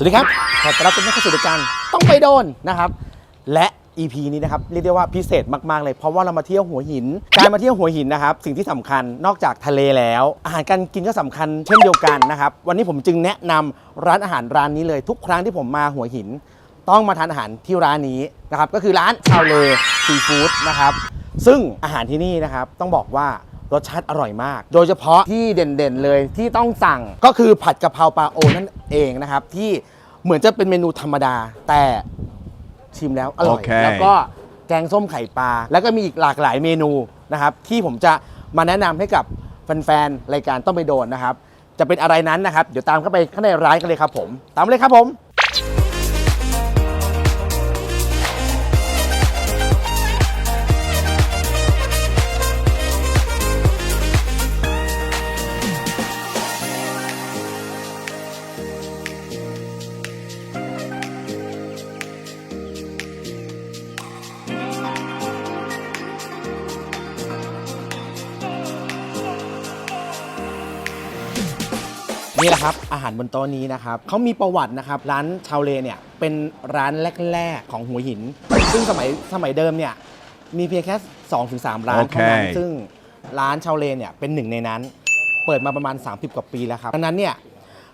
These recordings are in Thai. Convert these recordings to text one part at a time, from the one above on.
สวัสดีครับ ขอต้อนรับทุกท่านเข้าสู่รายการต้องไปโดนนะครับ และ EP นี้นะครับเรียกได้ว่าพิเศษมากๆเลยเพราะว่าเรามาเที่ยวหัวหิน การมาเที่ยวหัวหินนะครับสิ่งที่สำคัญนอกจากทะเลแล้ว อาหารการกินก็สำคัญเช่นเดียวกันนะครับวันนี้ผมจึงแนะนำร้านอาหารร้านนี้เลยทุกครั้งที่ผมมาหัวหิน ต้องมาทานอาหารที่ร้านนี้นะครับก็คือร้านชาวเลซีฟู้ดนะครับซึ่งอาหารที่นี่นะครับต้องบอกว่ารสชาติอร่อยมาก โดยเฉพาะที่เด่นๆเลยที่ต้องสั่งก็คือผัดกะเพราปลาโอนั่นเองนะครับที่ เหมือนจะเป็นเมนูธรรมดา แต่ชิมแล้วอร่อยโอเคแล้วก็แกงส้มไข่ปลา แล้วก็มีอีกหลากหลายเมนูนะครับ ที่ผมจะมาแนะนำให้กับแฟนๆรายการต้องไปโดนนะครับ จะเป็นอะไรนั้นนะครับ เดี๋ยวตามเข้าไปข้างในร้านกันเลยครับผม ตามเลยครับผม นี่แหละครับ อาหารบนโต๊ะนี้นะครับเขามีประวัตินะครับ ร้านชาวเลเนี่ยเป็นร้านแรก ๆ ของหัวหิน ซึ่งสมัยสมัยเดิมเนี่ยมีเพียงแค่ 2-3 ร้านโอเคเท่านั้นซึ่งร้านชาวเลเนี่ยเป็นหนึ่งในนั้น เปิดมาประมาณ 30 กว่าปีแล้วครับดังนั้นเนี่ย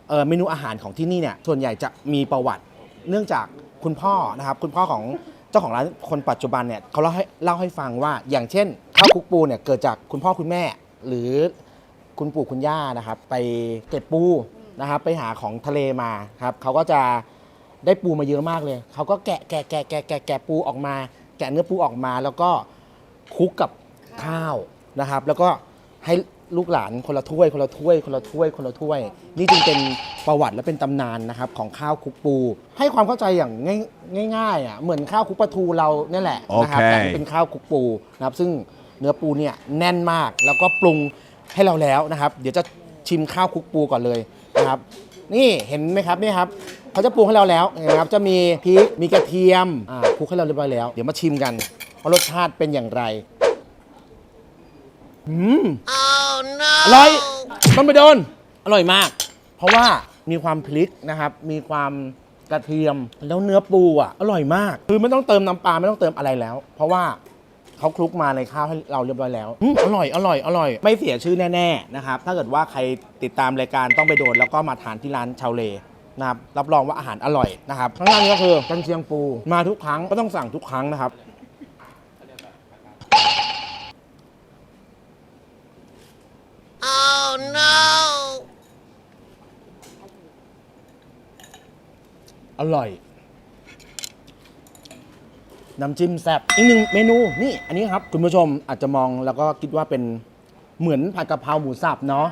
เอ่อเมนูอาหารของที่นี่เนี่ยส่วนใหญ่จะมีประวัติ เนื่องจากคุณพ่อนะครับคุณพ่อของเจ้าของร้านคนปัจจุบันเนี่ยเขาเล่าให้เล่าให้ฟังว่าอย่างเช่นข้าวคลุกปูเนี่ยเกิดจากคุณพ่อคุณแม่ หรือ คุณปู่คุณย่านะครับไปเก็บปูนะครับไปหาของทะเลมาครับเขาก็จะได้ปูมาเยอะมากเลย เขาก็แกะแกะแกะแกะแกะแกะปูออกมา แกะเนื้อปูออกมา แล้วก็คลุกกับข้าวนะครับ แล้วก็ให้ลูกหลานคนละถ้วย คนละถ้วย คนละถ้วย คนละถ้วย นี่จึงเป็นประวัติและเป็นตำนานนะครับของข้าวคลุกปู ให้ความเข้าใจอย่างง่ายง่ายๆอะเหมือนข้าวคลุกปลาทูเราเนี่ยแหละนะครับโอเค แต่เป็นข้าวคลุกปูนะครับซึ่งเนื้อปูเนี่ยแน่นมากแล้วก็ปรุง ให้เราแล้วนะครับ เดี๋ยวจะชิมข้าวคลุกปูก่อนเลยนะครับ นี่เห็นไหมครับนี่ครับเขาจะปรุงให้เราแล้วเห็นะครับ จะมีพริกมีกระเทียมอ่าคลุกให้เราเรียบร้อยแล้ว เดี๋ยวมาชิมกันว่ารสชาติเป็นอย่างไรอืมอร่อยต้องไปโดน อร่อยมาก เพราะว่ามีความพริกนะครับ มีความกระเทียมแล้วเนื้อปูอะ อร่อยมาก คือไม่ต้องเติมน้ำปลาไม่ต้องเติมอะไรแล้ว เพราะว่า เขาคลุกมาในข้าวให้เราเรียบร้อยแล้วอืมอร่อย อร่อย อร่อย ไม่เสียชื่อแน่ๆนะครับ ถ้าเกิดว่าใครติดตามรายการต้องไปโดน แล้วก็มาทานที่ร้านชาวเลนะครับรับรองว่าอาหารอร่อยนะครับข้างล่างนี้ก็คือกันเชียงปู มาทุกครั้งก็ต้องสั่งทุกครั้งนะครับอร่อย น้ำจิ้มแซ่บอีกหนึ่งเมนูนี่อันนี้ครับ คุณผู้ชมอาจจะมองแล้วก็คิดว่าเป็นเหมือนผัดกะเพราหมูสับเนาะ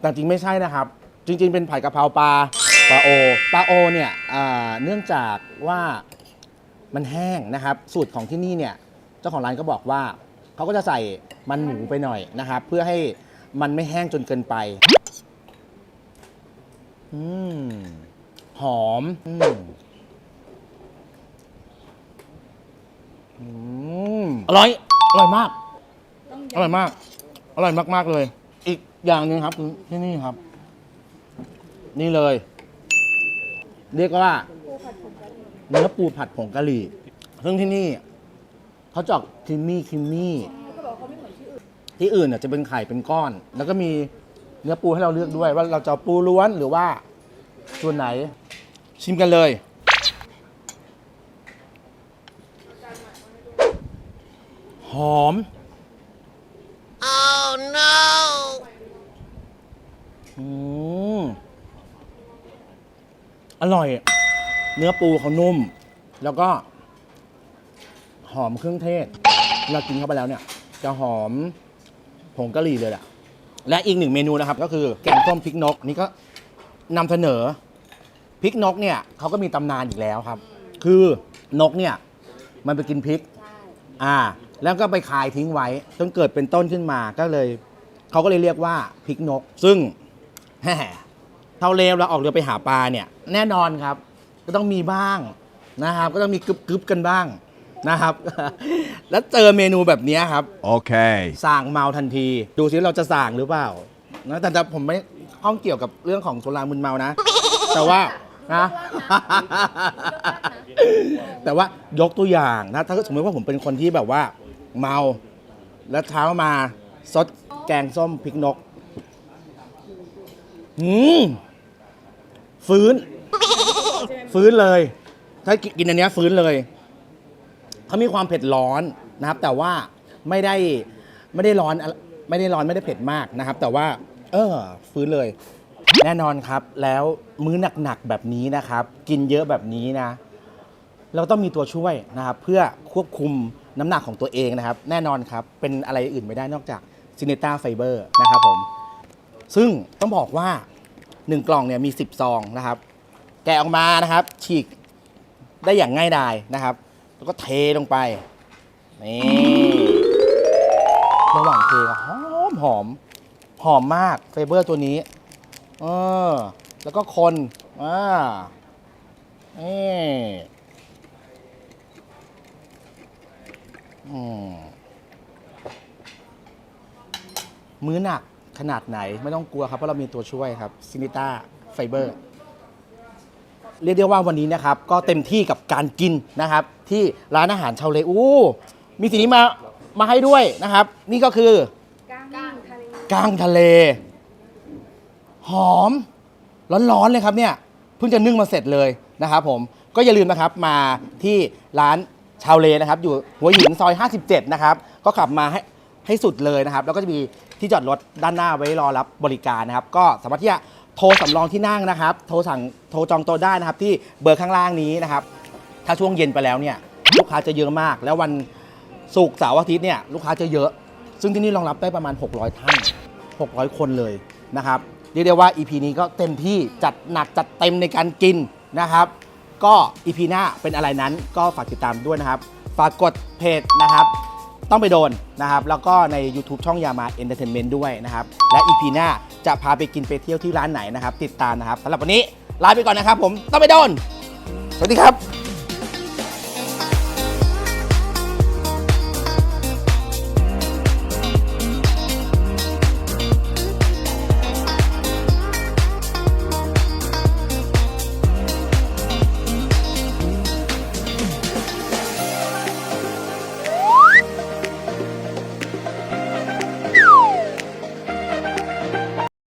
แต่จริงไม่ใช่นะครับ จริง ๆ เป็นผัดกะเพราปลาปลาโอปลาโอเนี่ยอ่าเนื่องจากว่ามันแห้งนะครับ สูตรของที่นี่เนี่ยเจ้าของร้านก็บอกว่าเขาก็จะใส่มันหมูไปหน่อยนะครับ เพื่อให้มันไม่แห้งจนเกินไปอืมหอมอืม อืมอร่อย อร่อยมาก อร่อยมาก อร่อยมาก ๆ เลย อีกอย่างหนึ่งครับที่นี่ครับ นี่เลย เรียกว่าเนื้อปูผัดผงกะหรี่ ซึ่งที่นี่ เขาจะออกครีมมี่ครีมมี่ ที่อื่นเนี่ยจะเป็นไข่เป็นก้อน แล้วก็มีเนื้อปูให้เราเลือกด้วย ว่าเราจะเอาปูล้วนหรือว่าส่วนไหน ชิมกันเลย หอม oh no อืมอร่อย เนื้อปูเขานุ่ม แล้วก็ หอมเครื่องเทศ เรากินเข้าไปแล้วเนี่ย จะหอมผงกะหรี่เลยแหละและอีกหนึ่งเมนูนะครับ ก็คือแกงส้มพริกนก นี่ก็นำเสนอพริกนกเนี่ยเขาก็มีตำนานอีกแล้วครับ คือนกเนี่ย มันไปกินพริก อ่า แล้วก็ไปคายทิ้งไว้จนเกิดเป็นต้นขึ้นมาก็เลยเขาก็เลยเรียกว่าพริกนก ซึ่งแฮ่เท่าเลวเราออกเรือไปหาปลาเนี่ย แน่นอนครับ ก็ต้องมีบ้างนะครับ ก็ต้องมีกึบกึบๆกันบ้างนะครับ แล้วเจอเมนูแบบเนี้ยครับ Okay. สั่งเมาทันที ดูซิเราจะสั่งหรือเปล่านะแต่แต่ผมไม่ข้องเกี่ยวกับเรื่องของสุรามึนเมานะ แต่ว่านะแต่ว่ายกตัวอย่างนะ ถ้าสมมติว่าผมเป็นคนที่แบบว่า เมา แล้วเช้ามาซดแกงส้มพริกนกอืมฟื้น ฟื้นเลย ถ้ากินอันเนี้ยฟื้นเลยเขามีความเผ็ดร้อนนะครับ แต่ว่าไม่ได้ไม่ได้ร้อนไรไม่ได้ร้อนไม่ได้เผ็ดมากนะครับ แต่ว่า เออ ฟื้นเลย แน่นอนครับ แล้วมื้อหนักๆแบบนี้นะครับ กินเยอะแบบนี้นะ เราต้องมีตัวช่วยนะครับ เพื่อควบคุม น้ำหนักของตัวเองนะครับ แน่นอนครับ เป็นอะไรอื่นไม่ได้นอกจากซินเนต้าไฟเบอร์นะครับผม ซึ่งต้องบอกว่า 1 กล่องเนี่ยมี 10 ซองนะครับ แกะออกมานะครับ ฉีกได้อย่างง่ายดายนะครับ แล้วก็เทลงไป นี่ระหว่างเทก็หอมหอมหอมมากไฟเบอร์ตัวนี้ เออ แล้วก็คน อ่านี่ มมื้อหนักขนาดไหนไม่ต้องกลัวครับ เพราะเรามีตัวช่วยครับซินิต้าไฟเบอร์เรียกได้ว่าวันนี้นะครับ ก็เต็มที่กับการกินนะครับ ที่ร้านอาหารชาวเลอู้มีสิ่งนี้มามาให้ด้วยนะครับ นี่ก็คือก้างทะเลก้างทะเล หอม ร้อนๆเลยครับเนี่ย เพิ่งจะนึ่งมาเสร็จเลยนะครับผมก็อย่าลืมนะครับมาที่ร้าน ชาวเลนะครับ อยู่หัวหินซอย 57 นะครับ ก็ขับมาให้ให้สุดเลยนะครับ แล้วก็จะมีที่จอดรถด้านหน้าไว้รอรับบริการนะครับ ก็สามารถที่จะโทรสำรองที่นั่งนะครับ โทรสั่งโทรจองโต๊ะได้นะครับ ที่เบอร์ข้างล่างนี้นะครับ ถ้าช่วงเย็นไปแล้วเนี่ยลูกค้าจะเยอะมาก แล้ววันศุกร์เสาร์อาทิตย์เนี่ยลูกค้าจะเยอะ ซึ่งที่นี่รองรับได้ประมาณ 600 ท่าน 600 คนเลยนะครับเรียกได้ว่า EP นี้ก็เต็มที่จัดหนักจัดเต็มในการกินนะครับ ก็อีพีหน้าเป็นอะไรนั้นก็ฝากติดตามด้วยนะครับ ฝากกดเพจนะครับ ต้องไปโดนนะครับ แล้วก็ใน YouTube ช่องยามาเอนเตอร์เทนเมนต์ด้วยนะครับ และอีพีหน้าจะพาไปกินไปเที่ยวที่ร้านไหนนะครับ ติดตามนะครับสำหรับวันนี้ลาไปก่อนนะครับ ผมต้องไปโดน สวัสดีครับ